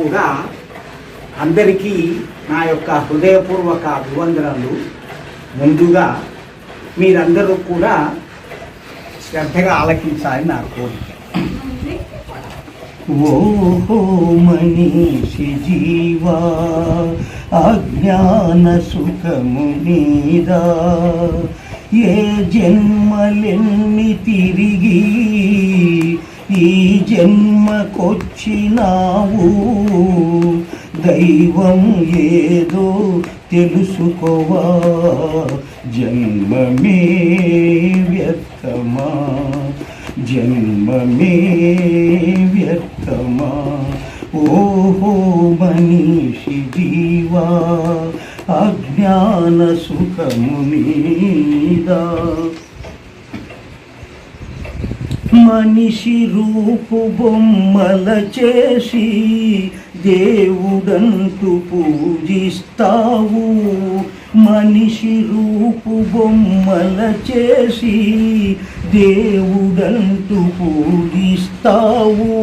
కూడా అందరికీ నా యొక్క హృదయపూర్వక అభివందనలు. ముందుగా మీరందరూ కూడా శ్రద్ధగా ఆలకించాలని నా కోరిక. ఓహో మనిషి జీవా అజ్ఞాన సుఖము నీదా ఏ జన్మలెన్ని తిరిగి ఈ జన్మకొచ్చినావు. దైవం ఏదో తెలుసుకోవా. జన్మమే వ్యర్థమా. జన్మమే వ్యర్థమా. ఓహో మనిషి జీవా. అజ్ఞాన సుఖము నీదా మనిషి రూపు బొమ్మల చేసి దేవుడంటూ పూజిస్తావు. మనిషి రూపు బొమ్మల చేసి దేవుడంటూ పూజిస్తావు.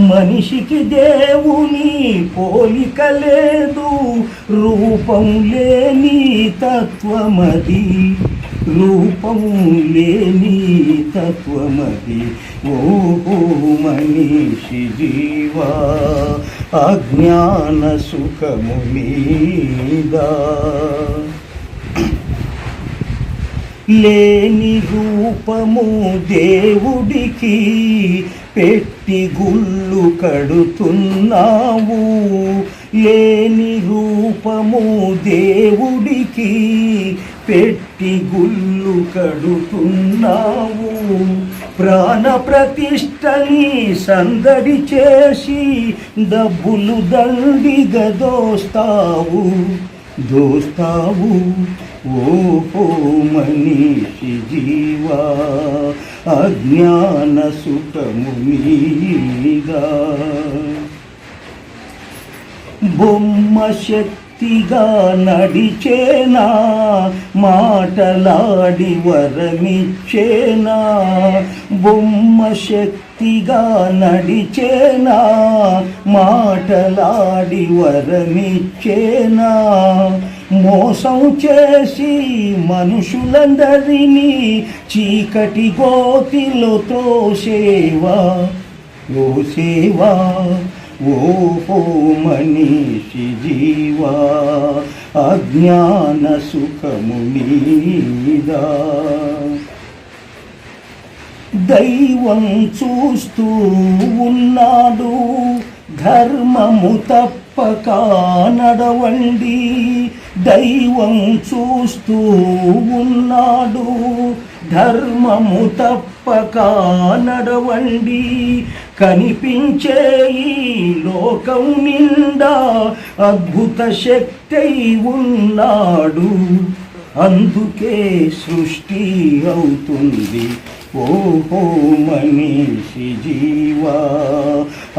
మనిషికి దేవుని పోలిక లేదు రూపం లేని తత్వమది. రూపం లేని తత్వమది ఓ మనిషి జీవా అజ్ఞాన సుఖము మీదా. లేని రూపము దేవుడికి పెట్టి గుళ్ళు కడుతున్నావు. లేని రూపము దేవుడికి పెట్టి గుళ్ళు కడుతున్నావు. ప్రాణ ప్రతిష్టని సందడి చేసి డబ్బులు దండిగా దోస్తావు. దోస్తావు. ఓ మనిషి జీవా. అజ్ఞాన సుఖము మీదా బొమ్మ శక్తిగా నడిచేనా మాటలాడి వరమిచ్చేనా బొమ్మ శక్తిగా నడిచేనా మాటలాడి వరమిచ్చేనా. మోసం చేసి మనుషులందరినీ చీకటి గోతిలో తోసేవా ఓ సేవా ఓహో మనిషి జీవా అజ్ఞాన సుఖము నీదా. దైవం చూస్తూ ఉన్నాడు ధర్మము తప్పక నడవండి. దైవం చూస్తూ ఉన్నాడు ధర్మము తప్పక నడవండి. కనిపించే ఈ లోకం నిండా అద్భుత శక్తి ఉన్నాడు. అందుకే సృష్టి అవుతుంది. ఓహో మనిషి జీవా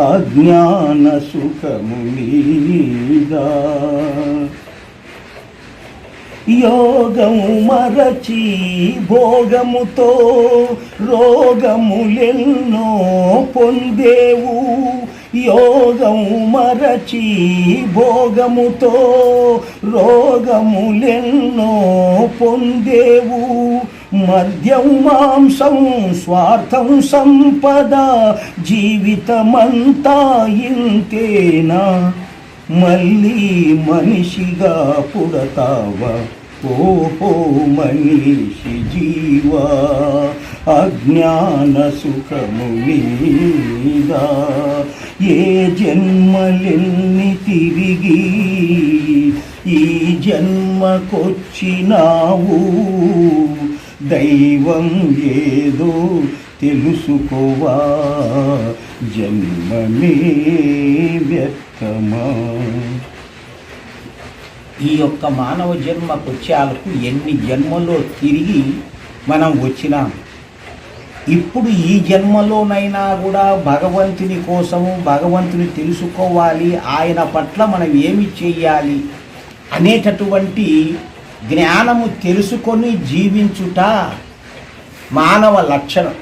అజ్ఞాన సుఖము యోగము మరచి భోగముతో రోగములెన్నో పొందేవు. యోగము మరచి భోగముతో రోగములెన్నో పొందేవు. మద్యం మాంసం స్వార్థం సంపద జీవితమంతా ఇంతేనా? మళ్ళీ మనిషిగా పుడతావా? ఓహో మనీషి జీవా అజ్ఞాన సుఖము మీదా ఏ జన్మలెన్ని తిరిగి ఈ జన్మకొచ్చినావు? దైవం ఏదో తెలుసుకోవా? జన్మమే వ్యర్థమా ఈ యొక్క మానవ జన్మకు వచ్చేలకు ఎన్ని జన్మలో తిరిగి మనం వచ్చినాం ఇప్పుడు ఈ జన్మలోనైనా కూడా భగవంతుని కోసము భగవంతుని తెలుసుకోవాలి ఆయన పట్ల మనం ఏమి చెయ్యాలి అనేటటువంటి జ్ఞానము తెలుసుకొని జీవించుట మానవ లక్షణం.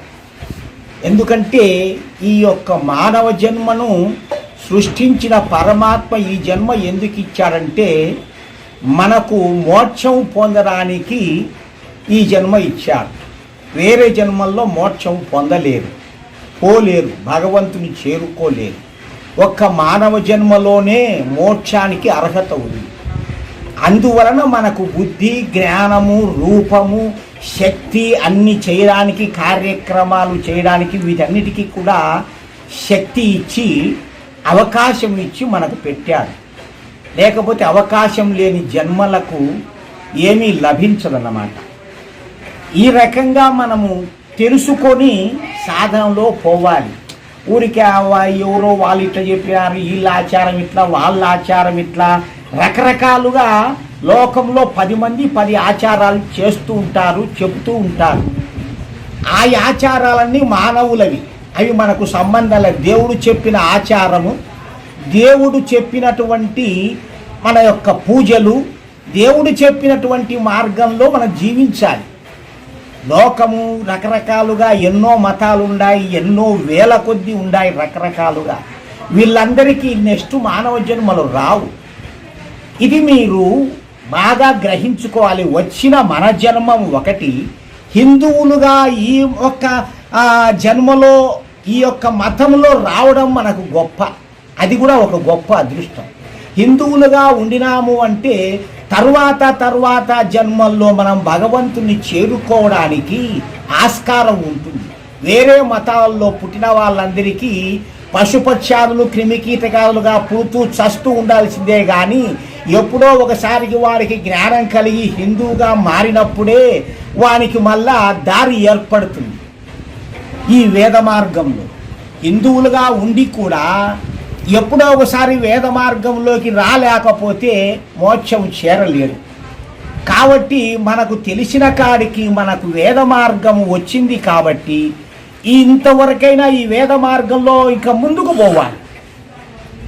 ఎందుకంటే ఈ యొక్క మానవ జన్మను సృష్టించిన పరమాత్మ ఈ జన్మ ఎందుకు ఇచ్చాడంటే మనకు మోక్షం పొందడానికి ఈ జన్మ ఇచ్చారు. వేరే జన్మల్లో మోక్షం పొందలేరు. పోలేరు. భగవంతుని చేరుకోలేరు. ఒక్క మానవ జన్మలోనే మోక్షానికి అర్హత ఉంది. అందువలన మనకు బుద్ధి జ్ఞానము రూపము శక్తి అన్ని చేయడానికి కార్యక్రమాలు చేయడానికి వీటన్నిటికీ కూడా శక్తి ఇచ్చి అవకాశం ఇచ్చి మనకు పెట్టాడు లేకపోతే అవకాశం లేని జన్మలకు ఏమీ లభించదన్నమాట. ఈ రకంగా మనము తెలుసుకొని సాధనలో పోవాలి. ఊరికే ఎవరో వాళ్ళు ఇట్లా చెప్పారు వీళ్ళ ఆచారం ఇట్లా వాళ్ళ ఆచారం ఇట్లా. రకరకాలుగా లోకంలో పది మంది పది ఆచారాలు చేస్తూ ఉంటారు చెబుతూ ఉంటారు. ఆ ఆచారాలన్నీ మానవులవి. అవి మనకు సంబంధాలు. దేవుడు చెప్పిన ఆచారము దేవుడు చెప్పినటువంటి మన యొక్క పూజలు దేవుడు చెప్పినటువంటి మార్గంలో మనం జీవించాలి. లోకము రకరకాలుగా ఎన్నో మతాలు ఉన్నాయి ఎన్నో వేల కొద్ది ఉన్నాయి రకరకాలుగా. వీళ్ళందరికీ నెక్స్ట్ మానవ జన్మలు రావు. ఇది మీరు బాగా గ్రహించుకోవాలి. వచ్చిన మన జన్మం ఒకటి. హిందువులుగా ఈ యొక్క జన్మలో ఈ యొక్క మతంలో రావడం మనకు గొప్ప. అది కూడా ఒక గొప్ప అదృష్టం. హిందువులుగా ఉండినాము అంటే తర్వాత తర్వాత జన్మల్లో మనం భగవంతుని చేరుకోవడానికి ఆస్కారం ఉంటుంది. వేరే మతాల్లో పుట్టిన వాళ్ళందరికీ పశుపక్షాదులు క్రిమికీటకాలుగా పుడుతూ చస్తూ ఉండాల్సిందే కానీ ఎప్పుడో ఒకసారికి వారికి జ్ఞానం కలిగి హిందువుగా మారినప్పుడే వానికి మళ్ళా దారి ఏర్పడుతుంది. ఈ వేద మార్గంలో హిందువులుగా ఉండి కూడా ఎప్పుడో ఒకసారి వేద మార్గంలోకి రాలేకపోతే మోక్షం చేరలేరు. కాబట్టి మనకు తెలిసిన కాడికి మనకు వేద మార్గం వచ్చింది కాబట్టి ఇంతవరకైనా ఈ వేద మార్గంలో ఇంకా ముందుకు పోవాలి.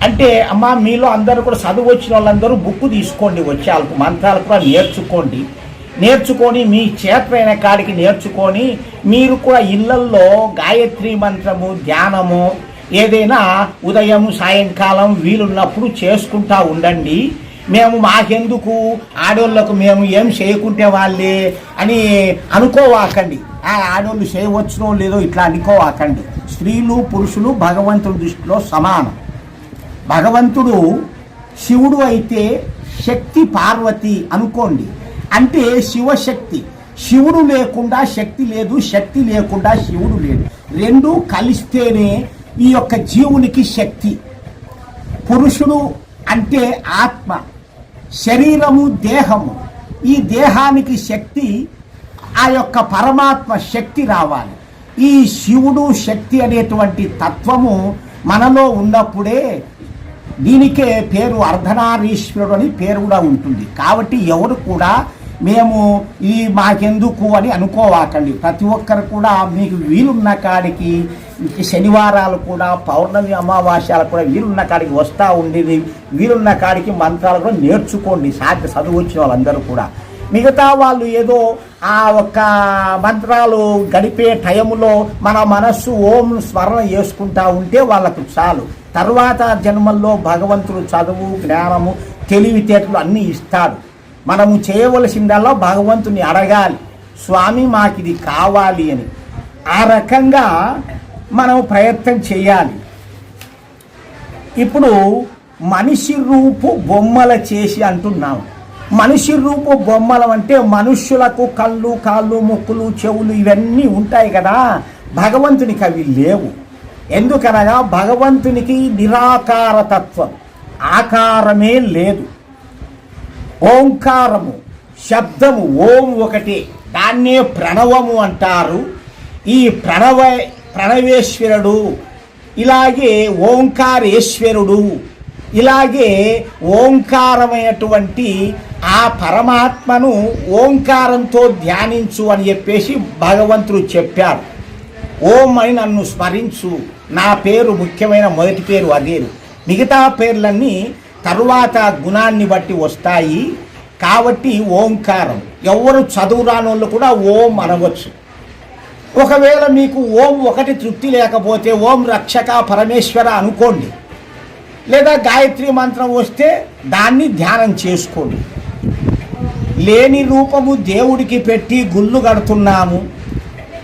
అంటే అమ్మా మీలో అందరూ కూడా చదువు వచ్చిన వాళ్ళందరూ బుక్ తీసుకోండి వచ్చే వాళ్ళకు మంత్రాలు కూడా నేర్చుకోండి. నేర్చుకొని మీ చేతైన కాడికి నేర్చుకొని మీరు కూడా ఇళ్ళల్లో గాయత్రి మంత్రము ధ్యానము ఏదైనా ఉదయం సాయంకాలం వీలున్నప్పుడు చేసుకుంటా ఉండండి. మేము మాకెందుకు? ఆడోళ్ళకు మేము ఏం చేయకుంటే వాళ్ళే అని అనుకోవాకండి. ఆ ఆడోళ్ళు చేయవచ్చునో లేదో ఇట్లా అనుకోవాకండి. స్త్రీలు పురుషులు భగవంతుడి దృష్టిలో సమానం. భగవంతుడు శివుడు అయితే శక్తి పార్వతి అనుకోండి. అంటే శివశక్తి. శివుడు లేకుండా శక్తి లేదు శక్తి లేకుండా శివుడు లేడు. రెండు కలిస్తేనే ఈ యొక్క జీవునికి శక్తి. పురుషుడు అంటే ఆత్మ శరీరము దేహము. ఈ దేహానికి శక్తి ఆ యొక్క పరమాత్మ శక్తి రావాలి. ఈ శివుడు శక్తి అనేటువంటి తత్వము మనలో ఉన్నప్పుడే దీనికే పేరు అర్ధనారీశ్వరుడు అని పేరు కూడా ఉంటుంది. కాబట్టి ఎవరు కూడా మేము ఈ మాకెందుకు అని అనుకోవాకండి. ప్రతి ఒక్కరు కూడా మీకు వీలున్న కాడికి శనివారాలు కూడా పౌర్ణమి అమావాస్యాలు కూడా వీరున్న కాడికి వస్తూ ఉండేది వీరున్న కాడికి మంత్రాలు కూడా నేర్చుకోండి సాధ్య చదువు వచ్చిన వాళ్ళందరూ కూడా. మిగతా వాళ్ళు ఏదో ఆ ఒక్క మంత్రాలు గడిపే టైంలో మన మనస్సు ఓం స్మరణ చేసుకుంటా ఉంటే వాళ్ళకు చాలు. తర్వాత జన్మల్లో భగవంతుడు చదువు జ్ఞానము తెలివితేటలు అన్నీ ఇస్తాడు. మనము చేయవలసిందల్లా భగవంతుని అడగాలి. స్వామి మాకిది కావాలి అని. ఆ రకంగా మనం ప్రయత్నం చేయాలి. ఇప్పుడు మనిషి రూపు బొమ్మల చేసి అంటున్నాం. మనిషి రూపు బొమ్మలం అంటే మనుష్యులకు కళ్ళు కాళ్ళు ముక్కులు చెవులు ఇవన్నీ ఉంటాయి కదా. భగవంతునికి అవి లేవు. ఎందుకనగా భగవంతునికి నిరాకార తత్వం ఆకారమే లేదు. ఓంకారము శబ్దము ఓం ఒకటి. దాన్నే ప్రణవము అంటారు. ఈ ప్రణవ ప్రణవేశ్వరుడు. ఇలాగే ఓంకారేశ్వరుడు. ఇలాగే ఓంకారమైనటువంటి ఆ పరమాత్మను ఓంకారంతో ధ్యానించు అని చెప్పేసి భగవంతుడు చెప్పారు ఓం అని నన్ను స్మరించు. నా పేరు ముఖ్యమైన మొదటి పేరు అదే. మిగతా పేర్లన్నీ తరువాత గుణాన్ని బట్టి వస్తాయి. కాబట్టి ఓంకారం. ఎవరు చదువురానోళ్ళు కూడా ఓం అనవచ్చు. ఒకవేళ మీకు ఓం ఒకటి తృప్తి లేకపోతే ఓం రక్షక పరమేశ్వర అనుకోండి. లేదా గాయత్రి మంత్రం వస్తే దాన్ని ధ్యానం చేసుకోండి. లేని రూపము దేవుడికి పెట్టి గుళ్ళు కడుతున్నాము.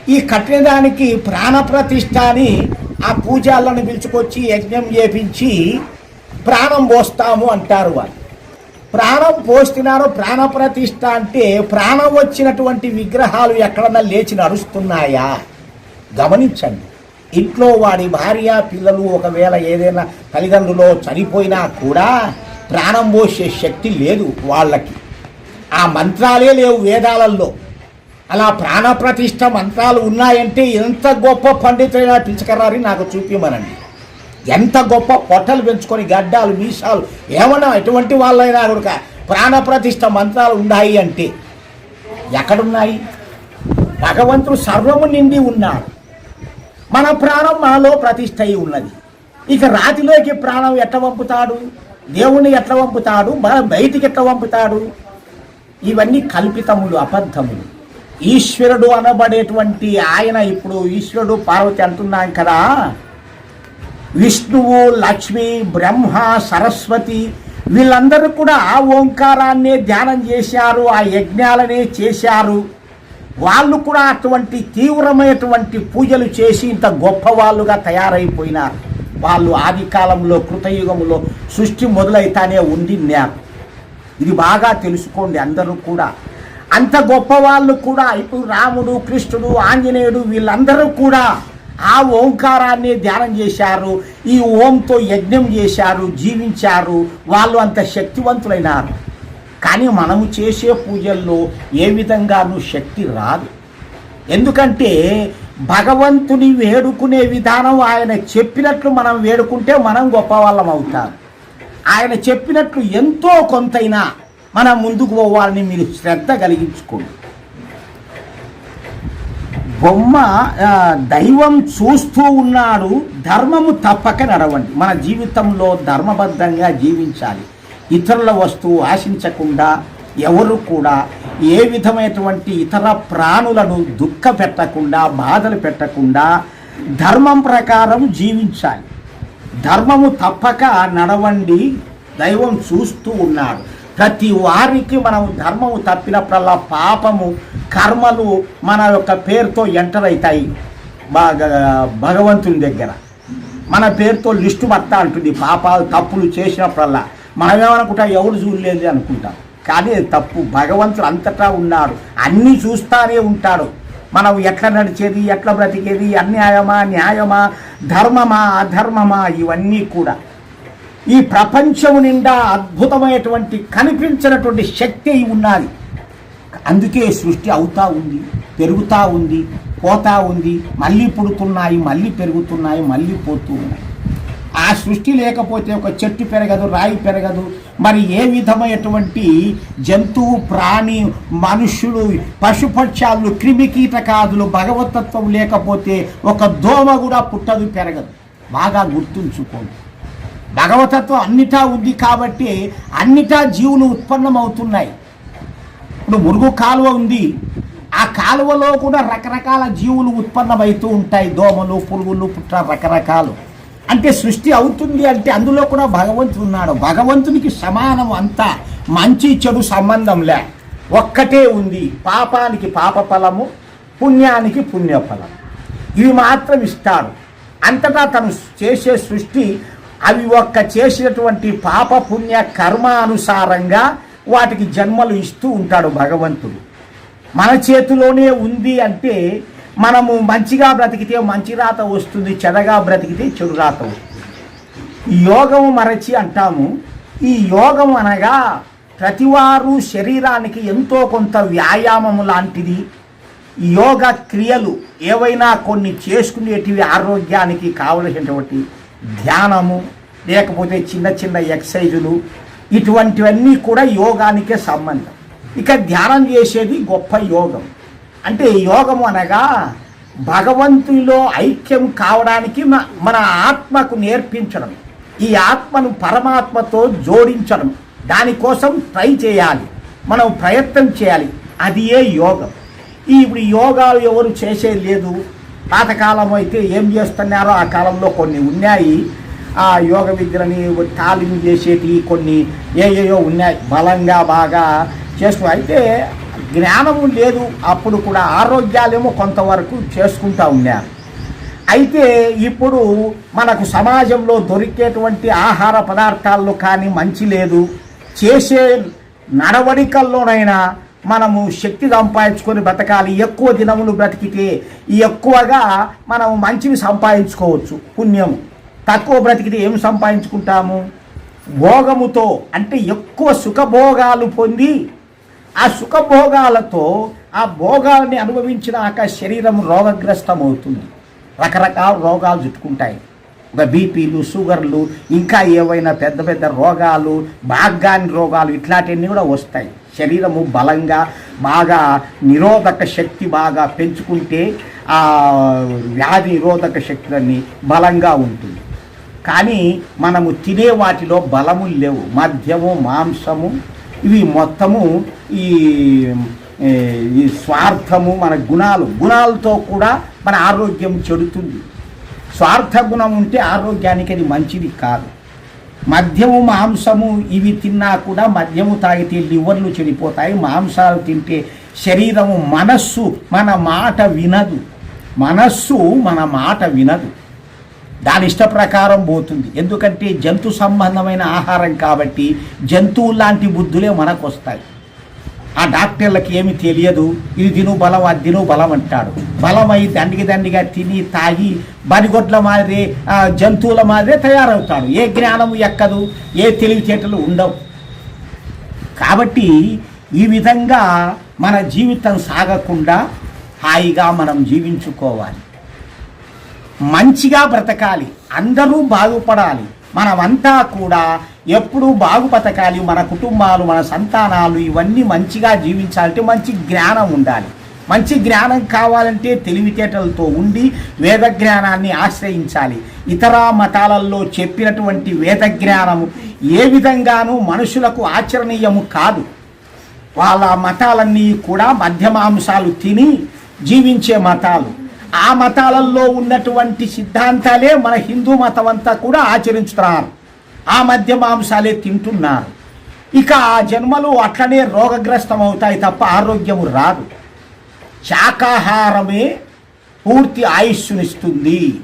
ఈ కట్టినదానికి ప్రాణప్రతిష్ఠ అని ఆ పూజాలను పిలుచుకొచ్చి యజ్ఞం చేపించి ప్రాణం పోస్తాము అంటారు వాళ్ళు. ప్రాణం పోస్తున్నారు ప్రాణప్రతిష్ఠ అంటే ప్రాణం వచ్చినటువంటి విగ్రహాలు ఎక్కడన్నా లేచి నడుస్తున్నాయా? గమనించండి. ఇంట్లో వాడి భార్య పిల్లలు ఒకవేళ ఏదైనా తల్లిదండ్రులో చనిపోయినా కూడా ప్రాణం పోసే శక్తి లేదు వాళ్ళకి. ఆ మంత్రాలే లేవు వేదాలలో. అలా ప్రాణప్రతిష్ట మంత్రాలు ఉన్నాయంటే ఎంత గొప్ప పండితులైనా పిలుచుకరారని నాకు చూపిమనండి. ఎంత గొప్ప పొట్టలు పెంచుకొని గడ్డాలు మీసాలు ఏమన్నా ఎటువంటి వాళ్ళైనా కూడా ప్రాణప్రతిష్ట మంత్రాలు ఉన్నాయి అంటే ఎక్కడున్నాయి? భగవంతుడు సర్వము నిండి ఉన్నాడు. మన ప్రాణం మనలో ప్రతిష్ఠ అయి ఉన్నది. ఇక రాతిలోకి ప్రాణం ఎట్లా పంపుతాడు? దేవుణ్ణి ఎట్ల పంపుతాడు? మన బయటికి ఎట్ల పంపుతాడు? ఇవన్నీ కల్పితములు అబద్ధములు. ఈశ్వరుడు అనబడేటువంటి ఆయన ఇప్పుడు ఈశ్వరుడు పార్వతి అంటున్నాం కదా. విష్ణువు లక్ష్మి బ్రహ్మ సరస్వతి వీళ్ళందరూ కూడా ఆ ఓంకారాన్నే ధ్యానం చేశారు ఆ యజ్ఞాలనే చేశారు. వాళ్ళు కూడా అటువంటి తీవ్రమైనటువంటి పూజలు చేసి ఇంత గొప్ప వాళ్ళుగా తయారైపోయినారు. వాళ్ళు ఆది కాలంలో కృతయుగంలో సృష్టి మొదలైతానే ఉండిన్నారు ఇది బాగా తెలుసుకోండి అందరూ కూడా. అంత గొప్ప వాళ్ళు కూడా ఇప్పుడు రాముడు కృష్ణుడు ఆంజనేయుడు వీళ్ళందరూ కూడా ఆ ఓంకారాన్ని ధ్యానం చేశారు ఈ ఓంతో యజ్ఞం చేశారు జీవించారు వాళ్ళు అంత శక్తివంతులైనారు. కానీ మనము చేసే పూజల్లో ఏ విధంగానూ శక్తి రాదు. ఎందుకంటే భగవంతుని వేడుకునే విధానం ఆయన చెప్పినట్లు మనం వేడుకుంటే మనం గొప్పవాళ్ళం అవుతాం. ఆయన చెప్పినట్లు ఎంతో కొంతైనా మనం ముందుకు పోవాలని మీరు శ్రద్ధ కలిగించుకోండి. బొమ్మ దైవం చూస్తూ ఉన్నాడు ధర్మము తప్పక నడవండి. మన జీవితంలో ధర్మబద్ధంగా జీవించాలి. ఇతరుల వస్తువు ఆశించకుండా ఎవరు కూడా ఏ విధమైనటువంటి ఇతర ప్రాణులను దుఃఖ పెట్టకుండా బాధలు పెట్టకుండా ధర్మం ప్రకారం జీవించాలి. ధర్మము తప్పక నడవండి దైవం చూస్తూ ఉన్నాడు. ప్రతి వారికి మనం ధర్మము తప్పినప్పుడల్లా పాపము కర్మలు మన యొక్క పేరుతో ఎంటర్ అవుతాయి. బాగా భగవంతుని దగ్గర. మన పేరుతో లిస్టు పడతా అంటుంది. పాపాలు తప్పులు చేసినప్పుడల్లా. మనమేమనుకుంటా? ఎవరు చూడలేదు అనుకుంటాం. కానీ తప్పు. భగవంతుడు అంతటా ఉన్నాడు. అన్నీ చూస్తానే ఉంటాడు. మనం ఎట్లా నడిచేది ఎట్లా బ్రతికేది అన్యాయమా న్యాయమా ధర్మమా అధర్మమా ఇవన్నీ కూడా. ఈ ప్రపంచము నిండా అద్భుతమైనటువంటి కనిపించినటువంటి శక్తి ఉన్నది. అందుకే సృష్టి అవుతా ఉంది పెరుగుతూ ఉంది పోతా ఉంది మళ్ళీ పుడుతున్నాయి మళ్ళీ పెరుగుతున్నాయి మళ్ళీ పోతూ ఉన్నాయి. ఆ సృష్టి లేకపోతే ఒక చెట్టు పెరగదు రాయి పెరగదు. మరి ఏ విధమైనటువంటి జంతువు ప్రాణి మనుషులు పశుపక్షాలు క్రిమి కీటకాదులు భగవతత్వం లేకపోతే ఒక దోమ కూడా పుట్టదు పెరగదు. బాగా గుర్తుంచుకోండి. భగవతత్వం అన్నిటా ఉంది కాబట్టి అన్నిటా జీవులు ఉత్పన్నమవుతున్నాయి. ఇప్పుడు మురుగు కాలువ ఉంది. ఆ కాలువలో కూడా రకరకాల జీవులు ఉత్పన్నమవుతూ ఉంటాయి. దోమలు పురుగులు పుట్ర రకరకాలు. అంటే సృష్టి అవుతుంది అంటే అందులో కూడా భగవంతుడు ఉన్నాడు. భగవంతునికి సమానం అంతా మంచి చెడు సంబంధం లే. ఒక్కటే ఉంది. పాపానికి పాప ఫలము పుణ్యానికి పుణ్యఫలం ఇవి మాత్రం ఇస్తాడు. అంతటా తను చేసే సృష్టి అవి ఒక్క చేసినటువంటి పాప పుణ్య కర్మ అనుసారంగా వాటికి జన్మలు ఇస్తూ ఉంటాడు భగవంతుడు. మన చేతిలోనే ఉంది అంటే మనము మంచిగా బ్రతికితే మంచి రాత వస్తుంది చెడగా బ్రతికితే చెడు రాత వస్తుంది. ఈ యోగము మరచి అంటాము. ఈ యోగం అనగా ప్రతివారు శరీరానికి ఎంతో కొంత వ్యాయామం లాంటిది. యోగ క్రియలు ఏవైనా కొన్ని చేసుకునేటివి ఆరోగ్యానికి కావలసినటువంటి ధ్యానము లేకపోతే చిన్న చిన్న ఎక్సైజులు ఇటువంటివన్నీ కూడా యోగానికే సంబంధం. ఇక ధ్యానం చేసేది గొప్ప యోగం. అంటే యోగం అనగా భగవంతులో ఐక్యం కావడానికి మన ఆత్మకు నేర్పించడం. ఈ ఆత్మను పరమాత్మతో జోడించడం. దానికోసం ట్రై చేయాలి. మనం ప్రయత్నం చేయాలి. అది ఏ యోగం. ఈ ఇప్పుడు యోగాలు ఎవరు చేసేది లేదు. పాతకాలం అయితే ఏం చేస్తున్నారో ఆ కాలంలో కొన్ని ఉన్నాయి. ఆ యోగ విద్యలని తాలింపు చేసేటి కొన్ని ఏయేయో ఉన్నాయి. బలంగా బాగా చేస్తూ అయితే జ్ఞానము లేదు. అప్పుడు కూడా ఆరోగ్యాలేమో కొంతవరకు చేసుకుంటా ఉన్నారు అయితే ఇప్పుడు మనకు సమాజంలో దొరికేటువంటి ఆహార పదార్థాల్లో కానీ మంచి లేదు. చేసే నడవడికల్లోనైనా మనము శక్తి సంపాదించుకొని బ్రతకాలి. ఎక్కువ దినములు బ్రతికితే ఎక్కువగా మనం మంచిని సంపాదించుకోవచ్చు. పుణ్యము. తక్కువ బ్రతికితే ఏం సంపాదించుకుంటాము? భోగముతో అంటే ఎక్కువ సుఖభోగాలు పొంది ఆ సుఖభోగాలతో ఆ భోగాలని అనుభవించినాక శరీరం రోగగ్రస్తమవుతుంది. రకరకాల రోగాలు చుట్టుకుంటాయి. ఒక బీపీలు షుగర్లు ఇంకా ఏవైనా పెద్ద పెద్ద రోగాలు బాగాని రోగాలు ఇట్లాంటివన్నీ కూడా వస్తాయి. శరీరము బలంగా బాగా నిరోధక శక్తి బాగా పెంచుకుంటే ఆ వ్యాధి నిరోధక శక్తులన్నీ బలంగా ఉంటుంది. కానీ మనము తినే వాటిలో బలము లేవు. మద్యము మాంసము ఇవి మొత్తము ఈ ఈ స్వార్థము మన గుణాలు. గుణాలతో కూడా మన ఆరోగ్యం చెడుతుంది. స్వార్థ గుణం ఉంటే ఆరోగ్యానికి అది మంచిది కాదు. మద్యము మాంసము ఇవి తిన్నా కూడా మద్యము తాగితే లివర్లు చెడిపోతాయి. మాంసాలు తింటే శరీరము మనస్సు మన మాట వినదు. మనస్సు మన మాట వినదు. దాని ఇష్ట ప్రకారం పోతుంది. ఎందుకంటే జంతు సంబంధమైన ఆహారం కాబట్టి జంతువు లాంటి బుద్ధులే మనకు వస్తాయి ఆ డాక్టర్లకి ఏమి తెలియదు. ఇది తిను బలం అది తిను బలం అంటాడు. బలమై దండికి దండిగా తిని తాగి బరిగొడ్ల మాదిరి జంతువుల మాదిరే తయారవుతాడు. ఏ జ్ఞానము ఎక్కదు ఏ తెలివితేటలు ఉండవు. కాబట్టి ఈ విధంగా మన జీవితం సాగకుండా హాయిగా మనం జీవించుకోవాలి. మంచిగా బ్రతకాలి అందరూ బాగుపడాలి. మనమంతా కూడా ఎప్పుడూ బాగు బతకాలి. మన కుటుంబాలు మన సంతానాలు ఇవన్నీ మంచిగా జీవించాలంటే మంచి జ్ఞానం ఉండాలి. మంచి జ్ఞానం కావాలంటే తెలివితేటలతో ఉండి వేద జ్ఞానాన్ని ఆశ్రయించాలి. ఇతర మతాలలో చెప్పినటువంటి వేద జ్ఞానము ఏ విధంగానూ మనుషులకు ఆచరణీయము కాదు. వాళ్ళ మతాలన్నీ కూడా మధ్యమాంసాలు తిని జీవించే మతాలు. ఆ మతాలలో ఉన్నటువంటి సిద్ధాంతాలే మన హిందూ మతం అంతా కూడా ఆచరించుతున్నారు. ఆ మధ్య మాంసాలే తింటున్నారు. ఇక ఆ జన్మలు అట్లనే రోగగ్రస్తం అవుతాయి తప్ప ఆరోగ్యము రాదు. శాకాహారమే పూర్తి ఆయుష్నిస్తుంది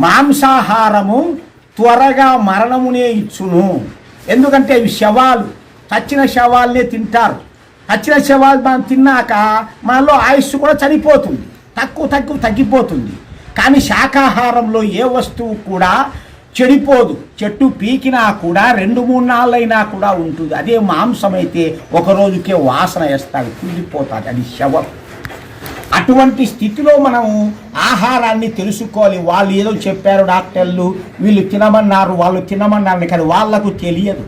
మాంసాహారము త్వరగా మరణమునే ఇచ్చును. ఎందుకంటే ఇవి శవాలు. చచ్చిన శవాలనే తింటారు. చచ్చిన శవాలు మనం తిన్నాక మనలో ఆయుష్ కూడా చనిపోతుంది. తక్కువ తక్కువ తగ్గిపోతుంది. కానీ శాకాహారంలో ఏ వస్తువు కూడా చెడిపోదు. చెట్టు పీకినా కూడా రెండు మూడు నాళ్ళైనా కూడా ఉంటుంది. అదే మాంసం అయితే ఒక రోజుకే వాసన వేస్తాడు కుళ్ళిపోతుంది అది శవం. అటువంటి స్థితిలో మనం ఆహారాన్ని తెలుసుకోవాలి. వాళ్ళు ఏదో చెప్పారు డాక్టర్లు వీళ్ళు తినమన్నారు వాళ్ళు తినమన్నారు కానీ వాళ్ళకు తెలియదు.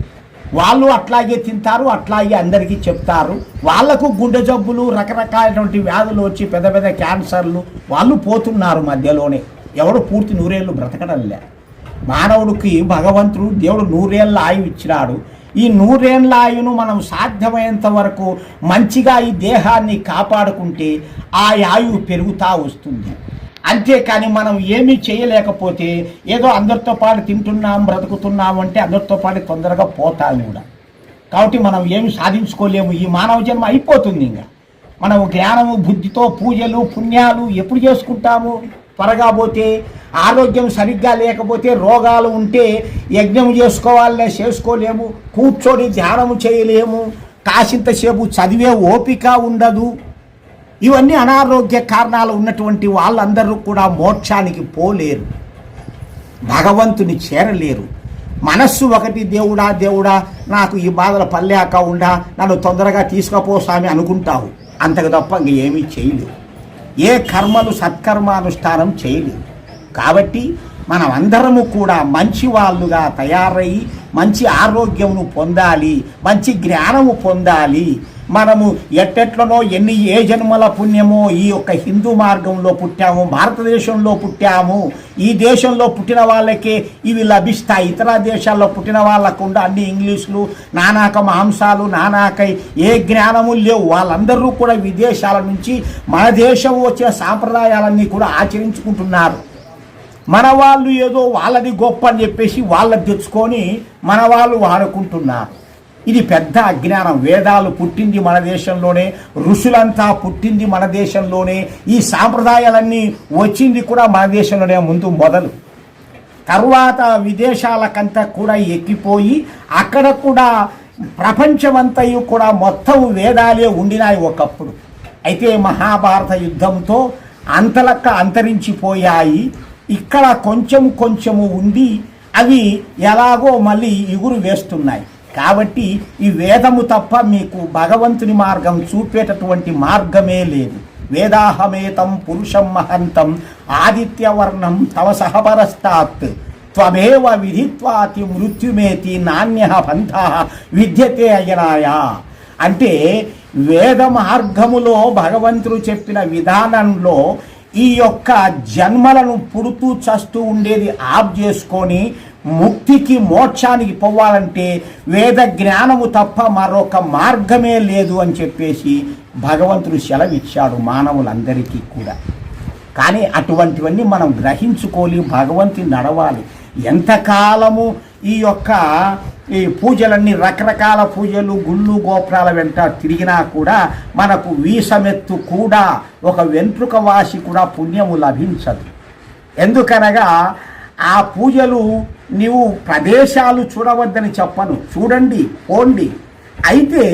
వాళ్ళు అట్లాగే తింటారు అట్లాగే అందరికీ చెప్తారు. వాళ్ళకు గుండె జబ్బులు రకరకాలైనటువంటి వ్యాధులు వచ్చి పెద్ద పెద్ద క్యాన్సర్లు వాళ్ళు పోతున్నారు మధ్యలోనే. ఎవడు పూర్తి నూరేళ్ళు బ్రతకడం లే మానవుడికి భగవంతుడు దేవుడు నూరేళ్ళ ఆయువు ఇచ్చినాడు. ఈ నూరేళ్ళ ఆయును మనం సాధ్యమైనంత వరకు మంచిగా ఈ దేహాన్ని కాపాడుకుంటే ఆ ఆయువు పెరుగుతూ వస్తుంది. అంతేకాని మనం ఏమీ చేయలేకపోతే ఏదో అందరితో పాటు తింటున్నాం బ్రతుకుతున్నాం అంటే అందరితో పాటు తొందరగా పోతాను కూడా. కాబట్టి మనం ఏమి సాధించుకోలేము. ఈ మానవ జన్మ అయిపోతుంది ఇంకా. మనం జ్ఞానము బుద్ధితో పూజలు పుణ్యాలు ఎప్పుడు చేసుకుంటాము? త్వరగా పోతే ఆరోగ్యం సరిగ్గా లేకపోతే రోగాలు ఉంటే యజ్ఞం చేసుకోవాలనే చేసుకోలేము. కూర్చొని ధ్యానము చేయలేము. కాసింతసేపు చదివే ఓపిక ఉండదు. ఇవన్నీ అనారోగ్య కారణాలు ఉన్నటువంటి వాళ్ళందరూ కూడా మోక్షానికి పోలేరు. భగవంతుని చేరలేరు. మనస్సు ఒకటి దేవుడా దేవుడా నాకు ఈ బాధలు పల్లెక ఉండా నన్ను తొందరగా తీసుకపో స్వామి అనుకుంటావు. అంతకు తప్ప ఇంక ఏమీ చేయలేవు. ఏ కర్మలు సత్కర్మానుష్ఠానం చేయలేవు. కాబట్టి మనం అందరము కూడా మంచి వాళ్ళుగా తయారయ్యి మంచి ఆరోగ్యమును పొందాలి మంచి జ్ఞానము పొందాలి. మనము ఎట్టెట్లనో ఎన్ని ఏ జన్మల పుణ్యమో ఈ యొక్క హిందూ మార్గంలో పుట్టాము భారతదేశంలో పుట్టాము. ఈ దేశంలో పుట్టిన వాళ్ళకే ఇవి లభిస్తాయి. ఇతర దేశాల్లో పుట్టిన వాళ్ళకుండా అన్ని ఇంగ్లీషులు నానాక మాంసాలు నానాకై ఏ జ్ఞానము లేవు. వాళ్ళందరూ కూడా విదేశాల నుంచి మన దేశం వచ్చిన సాంప్రదాయాలన్నీ కూడా ఆచరించుకుంటున్నారు. మన వాళ్ళు ఏదో వాళ్ళది గొప్ప అని చెప్పేసి వాళ్ళది తెచ్చుకొని మన వాళ్ళు వాడుకుంటున్నారు. ఇది పెద్ద అజ్ఞానం. వేదాలు పుట్టింది మన దేశంలోనే ఋషులంతా పుట్టింది మన దేశంలోనే ఈ సాంప్రదాయాలన్నీ వచ్చింది కూడా మన దేశంలోనే ముందు మొదలు. తర్వాత విదేశాలకంతా కూడా ఎక్కిపోయి అక్కడ కూడా ప్రపంచమంతయు కూడా మొత్తం వేదాలే ఉండినాయి ఒకప్పుడు. అయితే మహాభారత యుద్ధంతో అంతలక్క అంతరించిపోయాయి. ఇక్కడ కొంచెం కొంచెము ఉండి అవి ఎలాగో మళ్ళీ ఇగురు వేస్తున్నాయి. కాబట్టి ఈ వేదము తప్ప మీకు భగవంతుని మార్గం చూపేటటువంటి మార్గమే లేదు. వేదాహమేతం పురుషం మహంతం ఆదిత్యవర్ణం తవ సహపరస్తాత్. త్వమేవ విధిత్వాతి మృత్యుమేతి నాణ్య పంథ విద్యతే అయనాయ అంటే వేద మార్గములో భగవంతుడు చెప్పిన విధానంలో ఈ యొక్క జన్మలను పుడుతూ చస్తూ ఉండేది ఆప్ చేసుకొని ముక్తికి మోక్షానికి పోవాలంటే వేద జ్ఞానము తప్ప మరొక మార్గమే లేదు అని చెప్పేసి భగవంతుడు సెలవిచ్చాడు మానవులందరికీ కూడా. కానీ అటువంటివన్నీ మనం గ్రహించుకోలి భగవంతుని నడవాలి. ఎంతకాలము ఈ యొక్క ఈ పూజలన్నీ రకరకాల పూజలు గుళ్ళు గోపురాల వెంట తిరిగినా కూడా మనకు వీసమెత్తు కూడా ఒక వెంట్రుక వాసి కూడా పుణ్యము లభించదు. ఎందుకనగా ఆ పూజలు నీవు ప్రదేశాలు చూడవద్దని చెప్పను. చూడండి పోండి. అయితే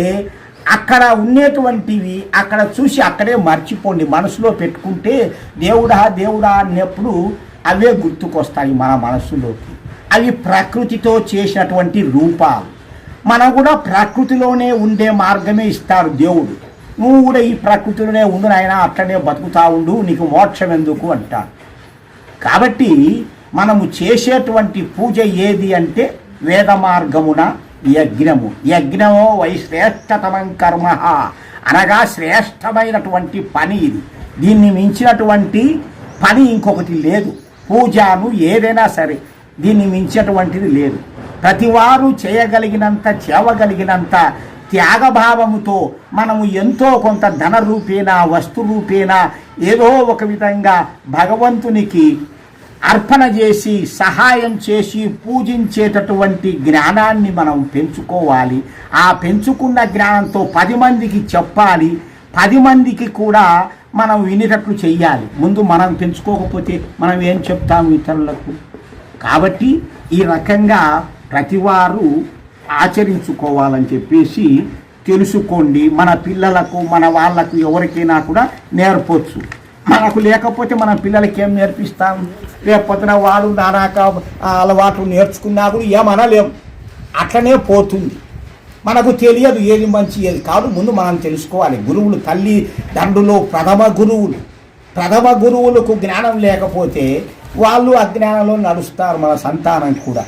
అక్కడ ఉండేటువంటివి అక్కడ చూసి అక్కడే మర్చిపోండి. మనసులో పెట్టుకుంటే దేవుడా దేవుడా అన్నప్పుడు అవే గుర్తుకొస్తాయి మన మనసులోకి. అవి ప్రకృతితో చేసినటువంటి రూపాలు. మనం కూడా ప్రకృతిలోనే ఉండే మార్గమే ఇస్తారు దేవుడు. నువ్వు కూడా ఈ ప్రకృతిలోనే ఉండు నాయన అట్లనే బతుకుతా ఉండు నీకు మోక్షం ఎందుకు అంటాడు. కాబట్టి మనము చేసేటువంటి పూజ ఏది అంటే వేద మార్గమున యజ్ఞము. యజ్ఞమో వై శ్రేష్టతమం కర్మ. అనగా శ్రేష్టమైనటువంటి పని ఇది. దీన్ని మించినటువంటి పని ఇంకొకటి లేదు. పూజను ఏదైనా సరే దీన్ని మించినటువంటిది లేదు. ప్రతివారు చేయగలిగినంత చేయగలిగినంత త్యాగభావముతో మనము ఎంతో కొంత ధన రూపేణ వస్తు రూపేణ ఏదో ఒక విధంగా భగవంతునికి అర్పణ చేసి సహాయం చేసి పూజించేటటువంటి జ్ఞానాన్ని మనం పెంచుకోవాలి. ఆ పెంచుకున్న జ్ఞానంతో పది మందికి చెప్పాలి. పది మందికి కూడా మనం వినేటట్లు చెయ్యాలి. ముందు మనం పెంచుకోకపోతే మనం ఏం చెప్తాము ఇతరులకు? కాబట్టి ఈ రకంగా ప్రతివారు ఆచరించుకోవాలని చెప్పేసి తెలుసుకోండి. మన పిల్లలకు మన వాళ్ళకు ఎవరికైనా కూడా నేర్పొచ్చు. మనకు లేకపోతే మన పిల్లలకి ఏం నేర్పిస్తాం? లేకపోతే వాడు నానాక అలవాటు నేర్చుకున్నా కూడా ఏమనలేం. అట్లనే పోతుంది. మనకు తెలియదు ఏది మంచి ఏది కాదు. ముందు మనం తెలుసుకోవాలి. గురువులు తల్లి తండ్రులు ప్రథమ గురువులు. ప్రథమ గురువులకు జ్ఞానం లేకపోతే వాళ్ళు అజ్ఞానంలో నడుస్తారు మన సంతానం కూడా.